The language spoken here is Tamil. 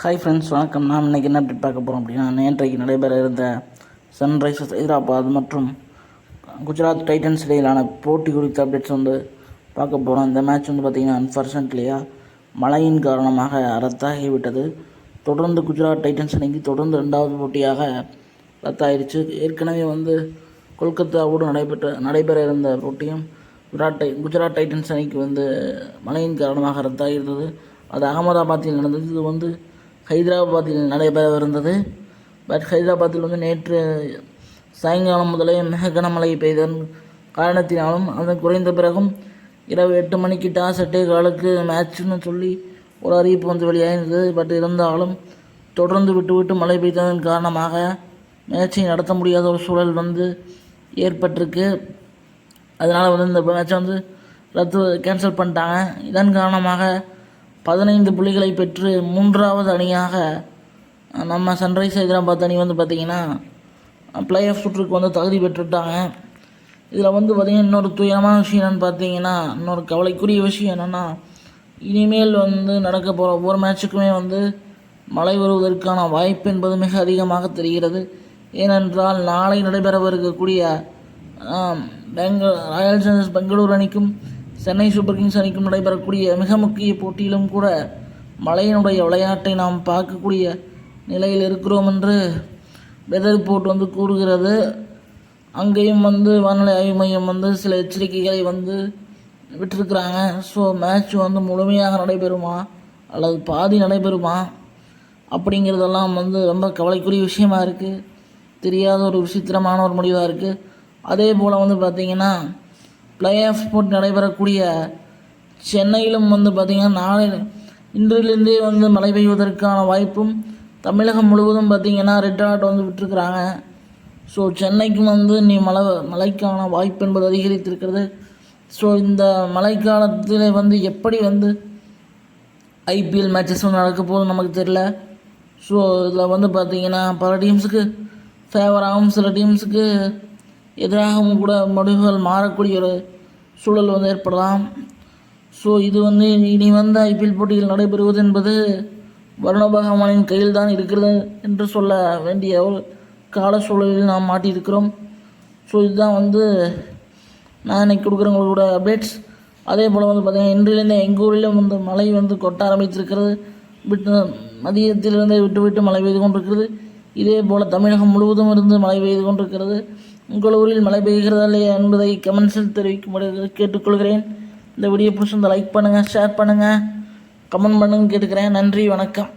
ஹாய் ஃப்ரெண்ட்ஸ் வணக்கம். நாம் இன்றைக்கி என்ன அப்படி பார்க்க போகிறோம் அப்படின்னா நேற்றைக்கு நடைபெற இருந்த சன்ரைசர்ஸ் ஹைதராபாத் மற்றும் குஜராத் டைட்டன்ஸ் இடையிலான போட்டி குறித்த அப்டேட்ஸ் வந்து பார்க்க போகிறோம் இந்த மேட்ச் வந்து பார்த்திங்கன்னா அன்ஃபார்ச்சுனேட்லியாக மழையின் காரணமாக ரத்தாகிவிட்டது தொடர்ந்து குஜராத் டைட்டன்ஸ் அன்னைக்கு தொடர்ந்து ரெண்டாவது போட்டியாக ரத்தாயிடுச்சு ஏற்கனவே வந்து கொல்கத்தாவோடு நடைபெற்ற நடைபெற இருந்த போட்டியும் குஜராத் டை குஜராத் டைட்டன்ஸ் அணிக்கு வந்து மழையின் காரணமாக ரத்தாகியிருந்தது. அது அகமதாபாத்தில் நடந்தது. இது வந்து ஹைதராபாத்தில் நடைபெறவிருந்தது பட் ஹைதராபாத்தில் வந்து நேற்று சாயங்காலம் முதலே மிக கனமழை பெய்ததன் காரணத்தினாலும் அது குறைந்த பிறகும் இரவு எட்டு மணிக்கு டாஸ் எட்டே காலுக்கு மேட்ச்னு சொல்லி ஒரு அறிவிப்பு வந்து வெளியாகிருந்தது பட் இருந்தாலும் தொடர்ந்து விட்டு விட்டு மழை பெய்ததன் காரணமாக மேட்சை நடத்த முடியாத ஒரு சூழல் வந்து ஏற்பட்டிருக்கு. அதனால் வந்து இந்த மேட்ச்சை வந்து ரத்து கேன்சல் பண்ணிட்டாங்க. இதன் காரணமாக பதினைந்து புள்ளிகளை பெற்று மூன்றாவது அணியாக நம்ம சன்ரைஸ் ஹைதராபாத் அணி வந்து பார்த்திங்கன்னா பிளே ஆஃப் சுற்றுக்கு வந்து தகுதி பெற்றுட்டாங்க. இதில் வந்து பார்த்திங்கன்னா இன்னொரு துயரமான விஷயம் என்னென்னு பார்த்தீங்கன்னா இன்னொரு கவலைக்குரிய விஷயம் என்னென்னா இனிமேல் வந்து நடக்க போகிற ஒவ்வொரு மேட்சுக்குமே வந்து மழை வருவதற்கான வாய்ப்பு என்பது மிக அதிகமாக தெரிகிறது. ஏனென்றால் நாளை நடைபெறவிருக்கக்கூடிய பெங்களூர் ராயல் சேலஞ்சர்ஸ் பெங்களூர் அணிக்கும் சென்னை சூப்பர் கிங்ஸ் அணிக்கும் நடைபெறக்கூடிய மிக முக்கிய போட்டியிலும் கூட மலையினுடைய விளையாட்டை நாம் பார்க்கக்கூடிய நிலையில் இருக்கிறோம் என்று வெதர் ரிப்போர்ட் வந்து கூறுகிறது. அங்கேயும் வந்து வானிலை ஆய்வு மையம் வந்து சில எச்சரிக்கைகளை வந்து விட்டுருக்குறாங்க. ஸோ மேட்ச் வந்து முழுமையாக நடைபெறுமா? அல்லது பாதி நடைபெறுமா? அப்படிங்கிறதெல்லாம் வந்து ரொம்ப கவலைக்குரிய விஷயமா இருக்குது தெரியாத ஒரு விசித்திரமான ஒரு முடிவாக இருக்குது அதே போல் வந்து பார்த்திங்கன்னா ப்ளே ஆஃப் போட்டு நடைபெறக்கூடிய சென்னையிலும் வந்து பார்த்திங்கன்னா நாளை இன்றிலிருந்தே வந்து மழை பெய்வதற்கான வாய்ப்பும் தமிழகம் முழுவதும் பார்த்திங்கன்னா ரெட் அலர்ட் வந்து விட்டுருக்குறாங்க. ஸோ சென்னைக்கும் வந்து நீ மழை மழைக்கான வாய்ப்பு என்பது அதிகரித்திருக்கிறது. ஸோ இந்த மழைக்காலத்தில் வந்து எப்படி வந்து ஐபிஎல் மேட்சஸ் வந்து நடக்க போகுது நமக்கு தெரில ஸோ இதில் வந்து பார்த்திங்கன்னா பல டீம்ஸுக்கு ஃபேவராகவும் சில டீம்ஸுக்கு எதிராகவும் கூட முடிவுகள் மாறக்கூடிய ஒரு சூழல் வந்து ஏற்படலாம். ஸோ இது வந்து இனி வந்த ஐபிஎல் போட்டிகள் நடைபெறுவது என்பது வருண பகவானின் கையில் தான் இருக்கிறது என்று சொல்ல வேண்டிய ஒரு கால சூழலில் நாம் மாட்டியிருக்கிறோம். ஸோ இதுதான் வந்து நான் இன்னைக்கு கொடுக்குறவங்களோட அப்டேட்ஸ் அதே போல் வந்து பார்த்திங்கன்னா இன்றிலிருந்தே எங்கள் ஊரிலும் வந்து மழை வந்து கொட்ட ஆரம்பித்திருக்கிறது. விட்டு மதியத்திலிருந்தே விட்டு விட்டு மழை பெய்து கொண்டிருக்கிறது. இதே போல் தமிழகம் முழுவதும் இருந்து மழை பெய்து கொண்டிருக்கிறது. உங்கள் ஊரில் மழை பெய்கிறதா இல்லையா என்பதை கமெண்ட்ஸில் தெரிவிக்கும்படி கேட்டுக்கொள்கிறேன். இந்த வீடியோ பிடிச்சிருந்தால் லைக் பண்ணுங்கள் ஷேர் பண்ணுங்கள் கமெண்ட் பண்ணுங்க கேட்டுக்கிறேன். நன்றி வணக்கம்.